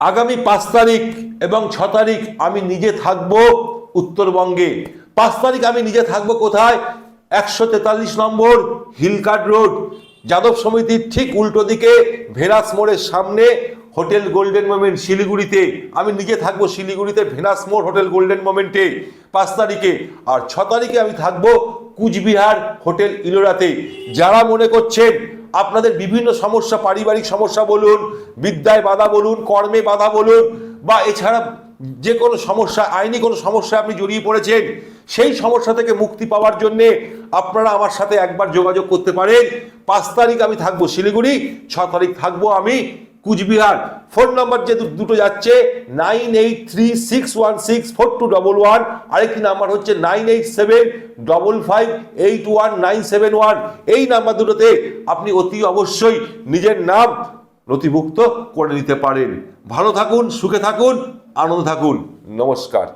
আগামী পাঁচ তারিখ এবং ছ তারিখ আমি নিজে থাকব উত্তরবঙ্গে। পাঁচ তারিখ আমি নিজে থাকব কোথায়? একশো তেতাল্লিশ নম্বর হিলকাট রোড, যাদব সমিতির ঠিক উল্টো দিকে, ভেরাস মোড়ের সামনে, হোটেল গোল্ডেন মোমেন্ট শিলিগুড়িতে। আমি নিজে থাকব শিলিগুড়িতে ভেনাস মোড়, হোটেল গোল্ডেন মোমেন্টে পাঁচ তারিখে। আর ছ তারিখে আমি থাকব কুচবিহার হোটেল ইলোরাতে। যারা মনে করছেন আপনাদের বিভিন্ন সমস্যা, পারিবারিক সমস্যা বলুন, বিদ্যায় বাধা বলুন, কর্মে বাধা বলুন, বা এছাড়া যে কোনো সমস্যা, আইনি কোনো সমস্যা আপনি জড়িয়ে পড়েছেন, সেই সমস্যা থেকে মুক্তি পাওয়ার জন্য আপনারা আমার সাথে একবার যোগাযোগ করতে পারেন। পাঁচ তারিখ আমি থাকব শিলিগুড়ি, ছ তারিখ থাকব আমি কুচবিহার। ফোন নাম্বার যে দুটো যাচ্ছে, nine eight three six one six four two double one. আরেকটি নাম্বার হচ্ছে nine eight seven double five eight one nine seven one. এই নাম্বার দুটোতে আপনি অতি অবশ্যই নিজের নাম নথিভুক্ত করে নিতে পারেন। ভালো থাকুন, সুখে থাকুন, আনন্দ থাকুন। নমস্কার।